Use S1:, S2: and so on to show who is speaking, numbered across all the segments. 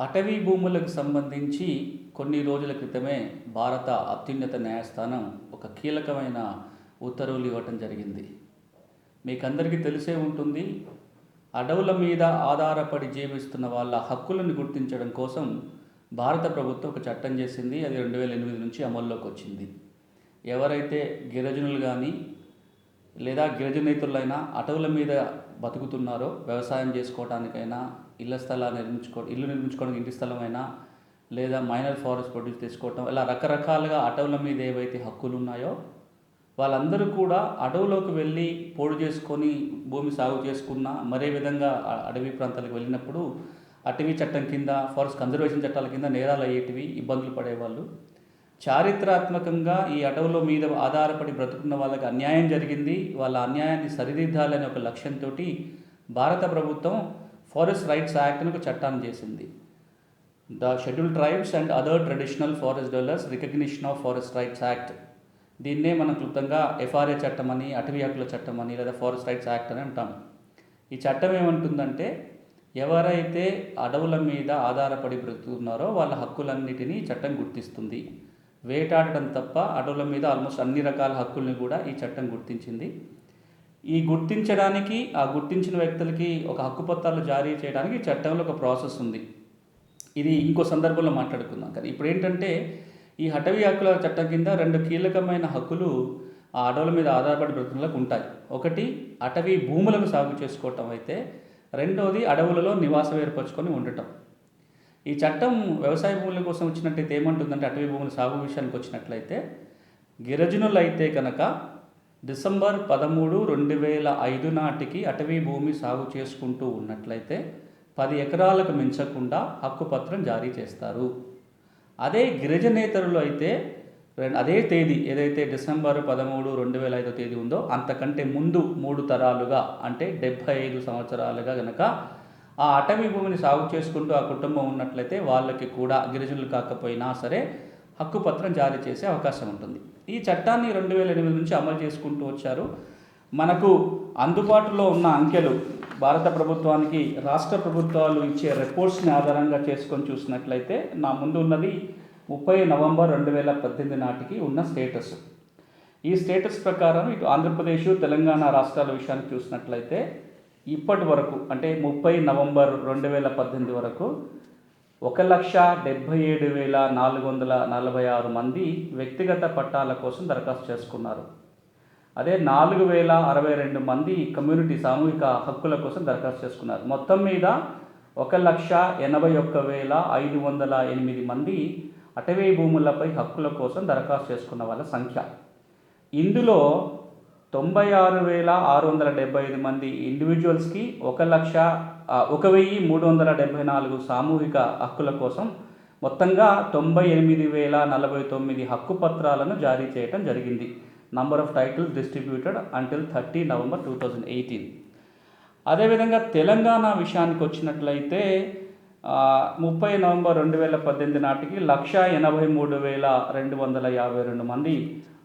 S1: అటవీ భూములకు సంబంధించి కొన్ని రోజుల క్రితమే భారత అత్యున్నత న్యాయస్థానం ఒక కీలకమైన ఉత్తర్వులు ఇవ్వటం జరిగింది. మీకు అందరికీ తెలిసే ఉంటుంది అడవుల మీద ఆధారపడి జీవిస్తున్న వాళ్ళ హక్కులను గుర్తించడం కోసం భారత ప్రభుత్వం ఒక చట్టం చేసింది అది రెండు వేల ఎనిమిది నుంచి అమల్లోకి వచ్చింది. ఎవరైతే గిరిజనులు కానీ లేదా గిరిజనేతులైనా అటవుల మీద బతుకుతున్నారో వ్యవసాయం చేసుకోవటానికైనా ఇళ్ళ స్థలాలు నిర్మించుకో ఇల్లు నిర్మించుకోవడానికి ఇంటి స్థలమైనా లేదా మైనర్ ఫారెస్ట్ ప్రొడ్యూస్ తీసుకోవటం ఇలా రకరకాలుగా అటవుల మీద ఏవైతే హక్కులు ఉన్నాయో వాళ్ళందరూ కూడా అడవులోకి వెళ్ళి పోడు చేసుకొని భూమి సాగు చేసుకున్న మరే విధంగా అడవి ప్రాంతాలకు వెళ్ళినప్పుడు అటవీ చట్టం కింద ఫారెస్ట్ కన్జర్వేషన్ చట్టాల కింద నేరాలు అయ్యేటివి ఇబ్బందులు పడేవాళ్ళు. చారిత్రాత్మకంగా ఈ అడవుల మీద ఆధారపడి బ్రతుకున్న వాళ్ళకి అన్యాయం జరిగింది. వాళ్ళ అన్యాయాన్ని సరిదిద్దాలనే ఒక లక్ష్యంతో భారత ప్రభుత్వం ఫారెస్ట్ రైట్స్ యాక్ట్ని ఒక చట్టాన్ని చేసింది. The schedule tribes and other traditional forest dwellers recognition of forest rights act. దీన్నే మనం క్లుప్తంగా ఎఫ్ఆర్ఏ చట్టం అని అటవీ హక్కుల చట్టం అని లేదా ఫారెస్ట్ రైట్స్ యాక్ట్ అని అంటాం. ఈ చట్టం ఏమంటుందంటే ఎవరైతే అడవుల మీద ఆధారపడి బ్రతుకుతున్నారో వాళ్ళ హక్కులన్నిటినీ చట్టం గుర్తిస్తుంది. వేటాడటం తప్ప అడవుల మీద ఆల్మోస్ట్ అన్ని రకాల హక్కుల్ని కూడా ఈ చట్టం గుర్తించింది. ఈ గుర్తించడానికి ఆ గుర్తించిన వ్యక్తులకి ఒక హక్కుపత్రాలు జారీ చేయడానికి చట్టంలో ఒక ప్రాసెస్ ఉంది. ఇది ఇంకో సందర్భంలో మాట్లాడుకుందాం. కానీ ఇప్పుడు ఏంటంటే ఈ అటవీ హక్కుల చట్టం కింద రెండు కీలకమైన హక్కులు ఆ అడవుల మీద ఆధారపడి బ్రతుకులకు ఉంటాయి. ఒకటి అటవీ భూములను సాగు చేసుకోవటం అయితే రెండవది అడవులలో నివాసం ఏర్పరచుకొని ఉండటం. ఈ చట్టం వ్యవసాయ భూముల కోసం వచ్చినట్టయితే ఏమంటుందంటే అటవీ భూముల సాగు విషయానికి వచ్చినట్లయితే గిరిజనులు అయితే కనుక డిసెంబర్ పదమూడు రెండు వేల ఐదు నాటికి అటవీ భూమి సాగు చేసుకుంటూ ఉన్నట్లయితే పది ఎకరాలకు మించకుండా హక్కుపత్రం జారీ చేస్తారు. అదే గిరిజనేతరులు అయితే అదే తేదీ ఏదైతే డిసెంబర్ పదమూడు రెండు వేల ఐదో తేదీ ఉందో అంతకంటే ముందు మూడు తరాలుగా అంటే డెబ్భై ఐదు సంవత్సరాలుగా గనక ఆ అటవీ భూమిని సాగు చేసుకుంటూ ఆ కుటుంబం ఉన్నట్లయితే వాళ్ళకి కూడా గిరిజనులు కాకపోయినా సరే హక్కుపత్రం జారీ చేసే అవకాశం ఉంటుంది. ఈ చట్టాన్ని రెండు వేల ఎనిమిది నుంచి అమలు చేసుకుంటూ వచ్చారు. మనకు అందుబాటులో ఉన్న అంకెలు భారత ప్రభుత్వానికి రాష్ట్ర ప్రభుత్వాలు ఇచ్చే రిపోర్ట్స్ని ఆధారంగా చేసుకొని చూసినట్లయితే నా ముందు ఉన్నది ముప్పై నవంబర్ రెండు వేల పద్దెనిమిది నాటికి ఉన్న స్టేటస్. ఈ స్టేటస్ ప్రకారం ఇటు ఆంధ్రప్రదేశ్ తెలంగాణ రాష్ట్రాల విషయాన్ని చూసినట్లయితే ఇప్పటి వరకు అంటే ముప్పై నవంబర్ రెండు వేల పద్దెనిమిది వరకు ఒక లక్ష డెబ్భై ఏడు వేల నాలుగు వందల నలభై ఆరు మంది వ్యక్తిగత పట్టాల కోసం దరఖాస్తు చేసుకున్నారు. అదే నాలుగు వేల అరవై రెండు మంది కమ్యూనిటీ సామూహిక హక్కుల కోసం దరఖాస్తు చేసుకున్నారు. మొత్తం మీద ఒక లక్ష ఎనభై ఒక్క వేల ఐదు వందల ఎనిమిది మంది అటవీ భూములపై హక్కుల కోసం దరఖాస్తు చేసుకున్న వాళ్ళ సంఖ్య. ఇందులో తొంభై ఆరు వేల ఆరు వందల డెబ్బై ఐదు మంది ఇండివిజువల్స్కి ఒక లక్ష ఒక వెయ్యి మూడు వందల డెబ్బై నాలుగు సామూహిక హక్కుల కోసం మొత్తంగా తొంభై ఎనిమిది వేల నలభై తొమ్మిది హక్కు పత్రాలను జారీ చేయడం జరిగింది. Number of titles distributed until thirty November two thousand eighteen అదేవిధంగా తెలంగాణ విషయానికి వచ్చినట్లయితే ముప్పై నవంబర్ రెండు వేల పద్దెనిమిది నాటికి లక్ష ఎనభై మూడు వేల రెండు వందల యాభై రెండు మంది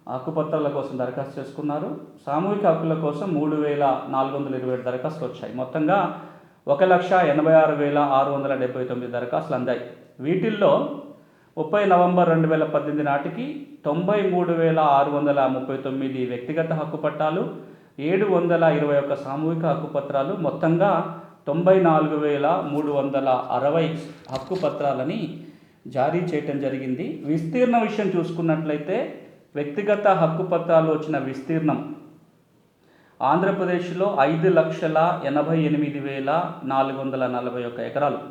S1: హక్కుపత్రాల కోసం దరఖాస్తు చేసుకున్నారు. సామూహిక హక్కుల కోసం మూడు వేల నాలుగు వందల ఇరవై ఏడు దరఖాస్తులు వచ్చాయి. మొత్తంగా ఒక లక్ష ఎనభై ఆరు వేల ఆరు వందల డెబ్బై తొమ్మిది దరఖాస్తులు అందాయి. వీటిల్లో ముప్పై నవంబర్ రెండు వేల పద్దెనిమిది నాటికి తొంభై మూడు వేల ఆరు వందల ముప్పై తొమ్మిది వ్యక్తిగత హక్కు పట్టాలు ఏడు వందల ఇరవై ఒక్క సామూహిక హక్కు పత్రాలు మొత్తంగా తొంభై నాలుగు వేల మూడు వందల అరవై హక్కు పత్రాలని జారీ చేయటం జరిగింది. విస్తీర్ణ విషయం చూసుకున్నట్లయితే వ్యక్తిగత హక్కు పత్రాలు వచ్చిన విస్తీర్ణం ఆంధ్రప్రదేశ్లో ఐదు లక్షల ఎనభై ఎనిమిది వేల నాలుగు వందల నలభై ఒక్క ఎకరాలు.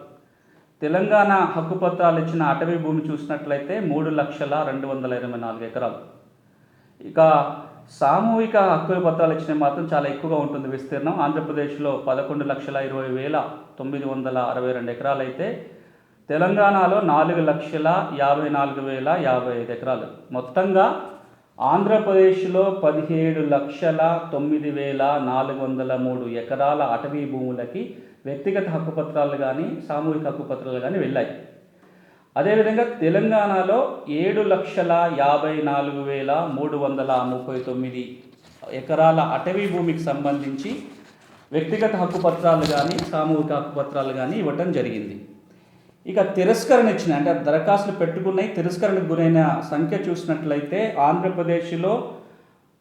S1: తెలంగాణ హక్కు పత్రాలు ఇచ్చిన అటవీ భూమి చూసినట్లయితే మూడు లక్షల రెండు వందల ఇరవై నాలుగు ఎకరాలు. ఇక సామూహిక హక్కుల పత్రాలు ఇచ్చినవి మాత్రం చాలా ఎక్కువగా ఉంటుంది విస్తీర్ణం. ఆంధ్రప్రదేశ్లో పదకొండు లక్షల ఇరవై వేల తొమ్మిది వందల అరవై రెండు ఎకరాలు అయితే తెలంగాణలో నాలుగు లక్షల యాభై నాలుగు వేల యాభై ఐదు ఎకరాలు. మొత్తంగా ఆంధ్రప్రదేశ్లో పదిహేడు లక్షల తొమ్మిది వేల నాలుగు వందల మూడు ఎకరాల అటవీ భూములకి వ్యక్తిగత హక్కు పత్రాలు కానీ సామూహిక హక్కు పత్రాలు కానీ వెళ్ళాయి. అదేవిధంగా తెలంగాణలో ఏడు లక్షల యాభై నాలుగు వేల మూడు వందల ముప్పై తొమ్మిది ఎకరాల అటవీ భూమికి సంబంధించి వ్యక్తిగత హక్కు పత్రాలు కానీ సామూహిక హక్కు పత్రాలు కానీ ఇవ్వటం జరిగింది. ఇక తిరస్కరణ ఇచ్చిన అంటే దరఖాస్తులు పెట్టుకున్నాయి. తిరస్కరణకు గురైన సంఖ్య చూసినట్లయితే ఆంధ్రప్రదేశ్లో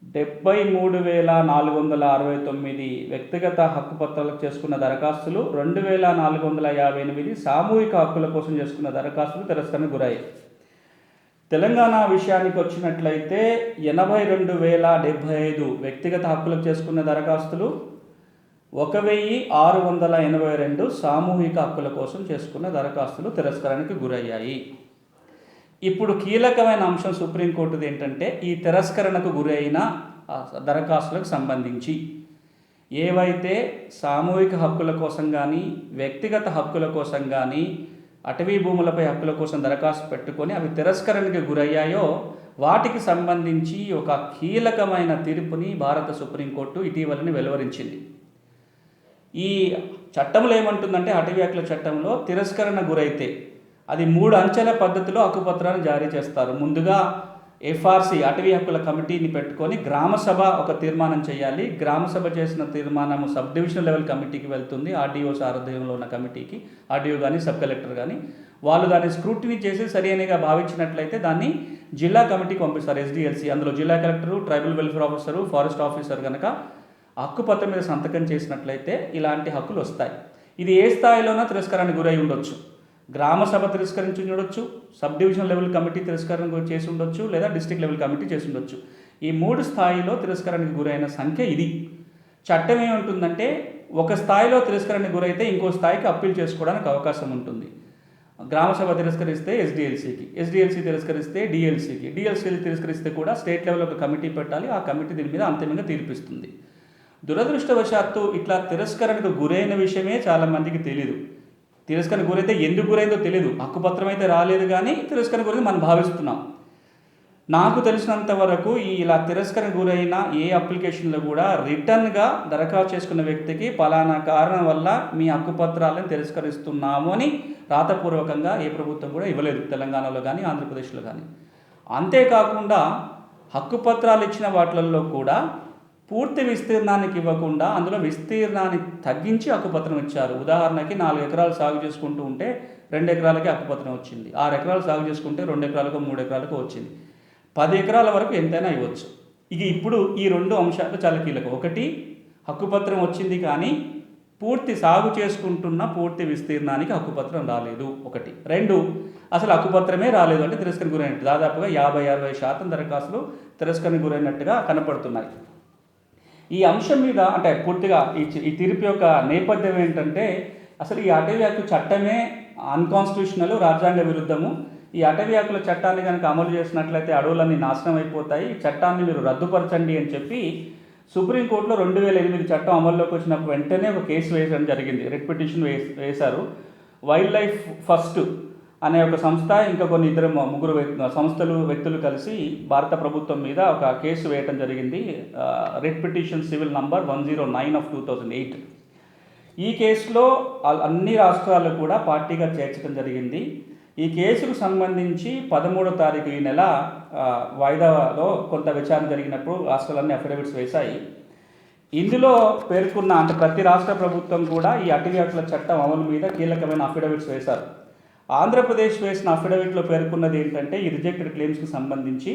S1: డెబ్బై మూడు వేల నాలుగు వందల అరవై తొమ్మిది వ్యక్తిగత హక్కు పత్రాలకు చేసుకున్న దరఖాస్తులు రెండు వేల నాలుగు వందల యాభై ఎనిమిది సామూహిక హక్కుల కోసం చేసుకున్న దరఖాస్తులు తిరస్కరణకు గురయ్యాయి. తెలంగాణ విషయానికి వచ్చినట్లయితే ఎనభై రెండు వేల డెబ్భై ఐదు వ్యక్తిగత హక్కులకు చేసుకున్న దరఖాస్తులు ఒక వెయ్యి ఆరు వందల ఎనభై రెండు సామూహిక హక్కుల కోసం చేసుకున్న దరఖాస్తులు తిరస్కరణకు గురయ్యాయి. ఇప్పుడు కీలకమైన అంశం సుప్రీంకోర్టుది ఏంటంటే ఈ తిరస్కరణకు గురైన అయిన దరఖాస్తులకు సంబంధించి. ఏవైతే సామూహిక హక్కుల కోసం కానీ వ్యక్తిగత హక్కుల కోసం కానీ అటవీ భూములపై హక్కుల కోసం దరఖాస్తు పెట్టుకొని అవి తిరస్కరణకి గురయ్యాయో వాటికి సంబంధించి ఒక కీలకమైన తీర్పుని భారత సుప్రీంకోర్టు ఇటీవలని వెలువరించింది. ఈ చట్టంలో ఏమంటుందంటే అటవీ హక్కుల చట్టంలో తిరస్కరణ గురైతే అది మూడు అంచెల పద్ధతిలో హక్కుపత్రాన్ని జారీ చేస్తారు. ముందుగా ఎఫ్ఆర్సి అటవీ హక్కుల కమిటీని పెట్టుకొని గ్రామసభ ఒక తీర్మానం చేయాలి. గ్రామసభ చేసిన తీర్మానం సబ్ డివిజనల్ లెవెల్ కమిటీకి వెళ్తుంది. ఆర్డీఓ సారథ్యంలో ఉన్న కమిటీకి ఆర్డీఓ కానీ సబ్ కలెక్టర్ కానీ వాళ్ళు దాన్ని స్క్రూటినీ చేసి సరైనగా భావించినట్లయితే దాన్ని జిల్లా కమిటీకి పంపిస్తారు ఎస్డిఎల్సి. అందులో జిల్లా collector tribal welfare officer forest officer కనుక హక్కుపత్రం మీద సంతకం చేసినట్లయితే ఇలాంటి హక్కులు వస్తాయి. ఇది ఏ స్థాయిలోనో తిరస్కారానికి గురై ఉండొచ్చు. గ్రామ సభ తిరస్కరించి ఉండొచ్చు సబ్ డివిజన్ లెవెల్ కమిటీ తిరస్కరణ చేసి ఉండొచ్చు లేదా డిస్ట్రిక్ట్ లెవెల్ కమిటీ చేసి ఉండొచ్చు. ఈ మూడు స్థాయిలో తిరస్కరణకు గురైన సంఖ్య ఇది. చట్టం ఏముంటుందంటే ఒక స్థాయిలో తిరస్కరణకు గురైతే ఇంకో స్థాయికి అప్పీల్ చేసుకోవడానికి అవకాశం ఉంటుంది. గ్రామసభ తిరస్కరిస్తే ఎస్డిఎల్సీకి ఎస్డిఎల్సీ తిరస్కరిస్తే డిఎల్సీకి డిఎల్సీ తిరస్కరిస్తే కూడా స్టేట్ లెవెల్ ఒక కమిటీ పెట్టాలి ఆ కమిటీ దీని మీద అంతిమంగా తీర్పిస్తుంది. దురదృష్టవశాత్తు ఇట్లా తిరస్కరణకు గురైన విషయమే చాలామందికి తెలియదు తిరస్కరణ గురైతే ఎందుకు గురైందో తెలియదు హక్కుపత్రం అయితే రాలేదు కానీ తిరస్కరణ గురించి మనం భావిస్తున్నాం. నాకు తెలిసినంత వరకు ఈ ఇలా తిరస్కరణ గురైన ఏ అప్లికేషన్లో కూడా రిటర్న్గా దరఖాస్తు చేసుకున్న వ్యక్తికి పలానా కారణం వల్ల మీ హక్కుపత్రాలను తిరస్కరిస్తున్నాము అని రాతపూర్వకంగా ఏ ప్రభుత్వం కూడా ఇవ్వలేదు. తెలంగాణలో కానీ ఆంధ్రప్రదేశ్లో కానీ. అంతేకాకుండా హక్కుపత్రాలు ఇచ్చిన వాటిల్లో కూడా పూర్తి విస్తీర్ణానికి ఇవ్వకుండా అందులో విస్తీర్ణాన్ని తగ్గించి హక్కుపత్రం ఇచ్చారు. ఉదాహరణకి నాలుగు ఎకరాలు సాగు చేసుకుంటూ ఉంటే రెండు ఎకరాలకి హక్కుపత్రం వచ్చింది. ఆరు ఎకరాలు సాగు చేసుకుంటే రెండు ఎకరాలకు మూడు ఎకరాలకు వచ్చింది. పది ఎకరాల వరకు ఎంతైనా ఇవ్వచ్చు. ఇక ఇప్పుడు ఈ రెండు అంశాలు చాలా కీలకం. ఒకటి హక్కుపత్రం వచ్చింది కానీ పూర్తి సాగు చేసుకుంటున్న పూర్తి విస్తీర్ణానికి హక్కుపత్రం రాలేదు. ఒకటి. రెండు అసలు హక్కుపత్రమే రాలేదు అంటే తిరస్కరణ గురైనట్టు. దాదాపుగా యాభై అరవై శాతం దరఖాస్తులు తిరస్కరణ గురైనట్టుగా కనపడుతున్నాయి. ఈ అంశం మీద అంటే పూర్తిగా ఈ ఈ తీర్పు యొక్క నేపథ్యం ఏంటంటే అసలు ఈ అటవీ హక్కు చట్టమే అన్కాన్స్టిట్యూషనల్ రాజ్యాంగ విరుద్ధము. ఈ అటవీ హక్కుల చట్టాన్ని కనుక అమలు చేసినట్లయితే అడవులన్నీ నాశనం అయిపోతాయి. ఈ చట్టాన్ని మీరు రద్దుపరచండి అని చెప్పి సుప్రీంకోర్టులో రెండు వేల ఎనిమిది చట్టం అమల్లోకి వచ్చినప్పుడు వెంటనే ఒక కేసు వేయడం జరిగింది. రిట్ పిటిషన్ వేస్ వేశారు. వైల్డ్ లైఫ్ ఫస్ట్ అనే ఒక సంస్థ ఇంకా కొన్ని ఇద్దరు ముగ్గురు సంస్థలు వ్యక్తులు కలిసి భారత ప్రభుత్వం మీద ఒక కేసు వేయటం జరిగింది. Writ petition civil number one zero nine of two thousand eight. ఈ కేసులో అన్ని రాష్ట్రాలు కూడా పార్టీగా చేర్చడం జరిగింది. ఈ కేసుకు సంబంధించి పదమూడో తారీఖు ఈ నెల వాయిదాలో కొంత విచారణ జరిగినప్పుడు రాష్ట్రాలన్నీ అఫిడవిట్స్ వేశాయి. ఇందులో పేర్కొన్న అంటే ప్రతి రాష్ట్ర ప్రభుత్వం కూడా ఈ అటవీ హక్కుల చట్టం అమలు మీద కీలకమైన అఫిడవిట్స్ వేశారు. ఆంధ్రప్రదేశ్ వేసిన అఫిడవిట్లో పేర్కొన్నది ఏంటంటే ఈ రిజెక్టెడ్ క్లెయిమ్స్కి సంబంధించి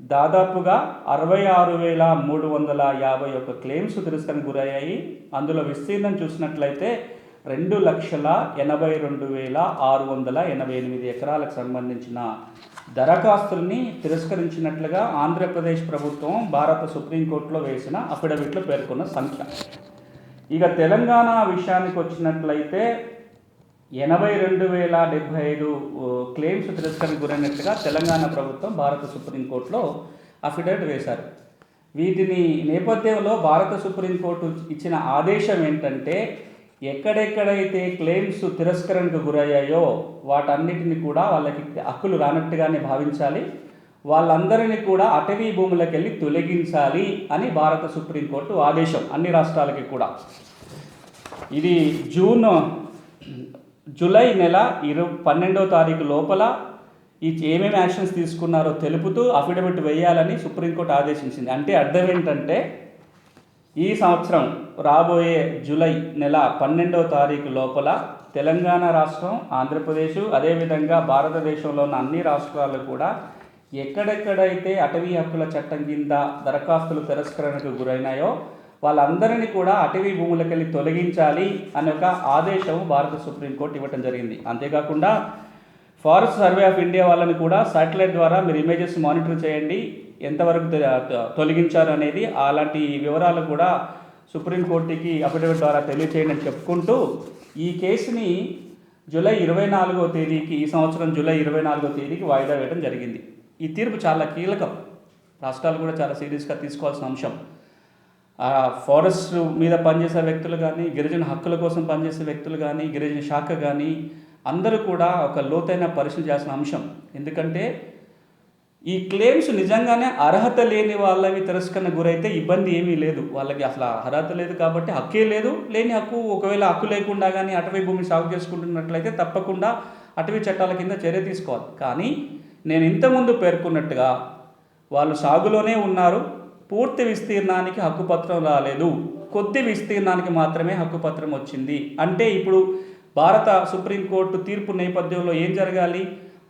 S1: దాదాపుగా అరవై ఆరు వేల మూడు వందల యాభై ఒక్క క్లెయిమ్స్ తిరస్కరణకు గురయ్యాయి. అందులో విస్తీర్ణం చూసినట్లయితే రెండు లక్షల ఎనభై రెండు వేల ఆరు వందల ఎనభై ఎనిమిది ఎకరాలకు సంబంధించిన దరఖాస్తుల్ని తిరస్కరించినట్లుగా ఆంధ్రప్రదేశ్ ప్రభుత్వం భారత సుప్రీంకోర్టులో వేసిన అఫిడవిట్లో పేర్కొన్న సంఖ్య. ఇక తెలంగాణ విషయానికి వచ్చినట్లయితే ఎనభై రెండు వేల డెబ్బై ఐదు క్లెయిమ్స్ తిరస్కరణకు గురైనట్టుగా తెలంగాణ ప్రభుత్వం భారత సుప్రీంకోర్టులో అఫిడవిట్ వేశారు. వీటిని నేపథ్యంలో భారత సుప్రీంకోర్టు ఇచ్చిన ఆదేశం ఏంటంటే ఎక్కడెక్కడైతే క్లెయిమ్స్ తిరస్కరణకు గురయ్యాయో వాటన్నిటిని కూడా వాళ్ళకి హక్కులు రానట్టుగానే భావించాలి. వాళ్ళందరినీ కూడా అటవీ భూములకు వెళ్ళి తొలగించాలి అని భారత సుప్రీంకోర్టు ఆదేశం అన్ని రాష్ట్రాలకి కూడా. ఇది జూన్ జూలై నెల ఇరు పన్నెండవ తారీఖు లోపల ఈ ఏమేమి యాక్షన్స్ తీసుకున్నారో తెలుపుతూ అఫిడవిట్ వేయాలని సుప్రీంకోర్టు ఆదేశించింది. అంటే అర్థం ఏంటంటే ఈ సంవత్సరం రాబోయే జూలై నెల పన్నెండవ తారీఖు లోపల తెలంగాణ రాష్ట్రం ఆంధ్రప్రదేశ్ అదేవిధంగా భారతదేశంలో ఉన్న అన్ని రాష్ట్రాలు కూడా ఎక్కడెక్కడైతే అటవీ హక్కుల చట్టం కింద దరఖాస్తులు తిరస్కరణకు గురైనాయో వాళ్ళందరినీ కూడా అటవీ భూములకెళ్ళి తొలగించాలి అనే ఒక ఆదేశం భారత సుప్రీంకోర్టు ఇవ్వటం జరిగింది. అంతేకాకుండా ఫారెస్ట్ సర్వే ఆఫ్ ఇండియా వాళ్ళని కూడా శాటిలైట్ ద్వారా మీరు ఇమేజెస్ మానిటర్ చేయండి. ఎంతవరకు తొలగించారు అనేది అలాంటి వివరాలు కూడా సుప్రీంకోర్టుకి అఫిడవిట్ ద్వారా తెలియచేయండి అని చెప్పుకుంటూ ఈ కేసుని జూలై ఇరవై నాలుగో తేదీకి ఈ సంవత్సరం జూలై ఇరవై నాలుగో తేదీకి వాయిదా వేయడం జరిగింది. ఈ తీర్పు చాలా కీలకం. రాష్ట్రాలు కూడా చాలా సీరియస్గా తీసుకోవాల్సిన అంశం. ఫారెస్ట్ మీద పనిచేసే వ్యక్తులు కానీ గిరిజన హక్కుల కోసం పనిచేసే వ్యక్తులు కానీ గిరిజన శాఖ కానీ అందరూ కూడా ఒక లోతైన పరిశీలన చేయాల్సిన అంశం. ఎందుకంటే ఈ క్లెయిమ్స్ నిజంగానే అర్హత లేని వాళ్ళవి తిరస్కరణ గురైతే ఇబ్బంది ఏమీ లేదు. వాళ్ళకి అసలు అర్హత లేదు కాబట్టి హక్కే లేదు. లేని హక్కు ఒకవేళ హక్కు లేకుండా కానీ అటవీ భూమిని సాగు చేసుకుంటున్నట్లయితే తప్పకుండా అటవీ చట్టాల కింద చర్య తీసుకోవాలి. కానీ నేను ఇంతకుముందు పేర్కొన్నట్టుగా వాళ్ళు సాగులోనే ఉన్నారు. పూర్తి విస్తీర్ణానికి హక్కుపత్రం రాలేదు. కొద్ది విస్తీర్ణానికి మాత్రమే హక్కుపత్రం వచ్చింది. అంటే ఇప్పుడు భారత సుప్రీంకోర్టు తీర్పు నేపథ్యంలో ఏం జరగాలి?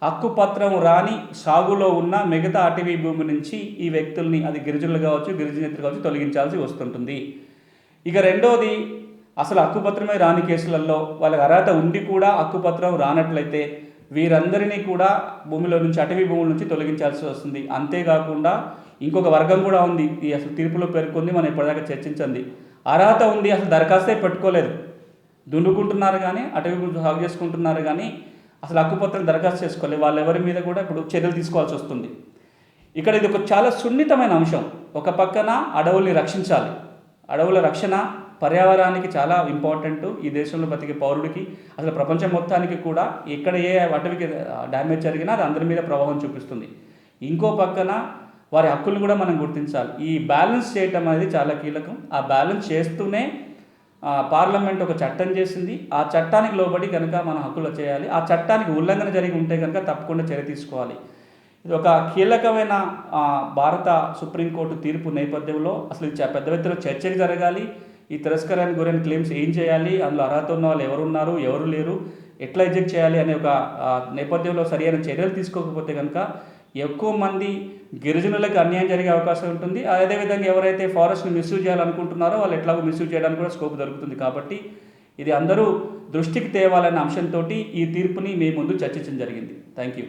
S1: హక్కుపత్రం రాని సాగులో ఉన్న మిగతా అటవీ భూమి నుంచి ఈ వ్యక్తుల్ని అది గిరిజనులు కావచ్చు గిరిజనేతలు కావచ్చు తొలగించాల్సి వస్తుంటుంది. ఇక రెండోది అసలు హక్కుపత్రమే రాని కేసులలో వాళ్ళకి అర్హత ఉండి కూడా హక్కుపత్రం రానట్లయితే వీరందరినీ కూడా భూమిలో నుంచి అటవీ భూముల నుంచి తొలగించాల్సి వస్తుంది. అంతేకాకుండా ఇంకొక వర్గం కూడా ఉంది. ఈ అసలు తీర్పులో పేర్కొంది మనం ఇప్పటిదాకా చర్చించింది. అర్హత ఉంది అసలు దరఖాస్తే పెట్టుకోలేదు. దున్నుకుంటున్నారు కానీ అటవీ సాగు చేసుకుంటున్నారు కానీ అసలు హక్కుపత్రం దరఖాస్తు చేసుకోలేదు. వాళ్ళెవరి మీద కూడా ఇప్పుడు చర్యలు తీసుకోవాల్సి వస్తుంది. ఇక్కడ ఇది ఒక చాలా సున్నితమైన అంశం. ఒక పక్కన అడవుల్ని రక్షించాలి. అడవుల రక్షణ పర్యావరణానికి చాలా ఇంపార్టెంట్ ఈ దేశంలో బతికే పౌరుడికి అసలు ప్రపంచం మొత్తానికి కూడా ఎక్కడ ఏ అటవికి డ్యామేజ్ జరిగినా అది అందరి మీద ప్రభావం చూపిస్తుంది. ఇంకో పక్కన వారి హక్కులు కూడా మనం గుర్తించాలి. ఈ బ్యాలెన్స్ చేయటం అనేది చాలా కీలకం. ఆ బ్యాలెన్స్ చేస్తూనే పార్లమెంట్ ఒక చట్టం చేసింది. ఆ చట్టానికి లోబడి కనుక మన హక్కులు చేయాలి. ఆ చట్టానికి ఉల్లంఘన జరిగి ఉంటే కనుక తప్పకుండా చర్య తీసుకోవాలి. ఇది ఒక కీలకమైన భారత సుప్రీంకోర్టు తీర్పు నేపథ్యంలో అసలు చ- పెద్ద ఎత్తున చర్చలు జరగాలి. ఈ తిరస్కారానికి గురైన క్లెయిమ్స్ ఏం చేయాలి? అందులో అర్హత ఉన్న వాళ్ళు ఎవరు ఉన్నారు ఎవరు లేరు? ఎట్లా ఎజెక్ట్ చేయాలి? అనే ఒక నేపథ్యంలో సరైన చర్యలు తీసుకోకపోతే కనుక ఎక్కువ మంది గిరిజనులకు అన్యాయం జరిగే అవకాశం ఉంటుంది. అదేవిధంగా ఎవరైతే ఫారెస్ట్ని మిస్యూజ్ చేయాలనుకుంటున్నారో వాళ్ళు ఎట్లాగో మిస్యూజ్ చేయడానికి కూడా స్కోప్ దొరుకుతుంది. కాబట్టి ఇది అందరూ దృష్టికి తేవాలనే అంశంతో ఈ తీర్పుని మీ ముందు చర్చించడం జరిగింది. Thank you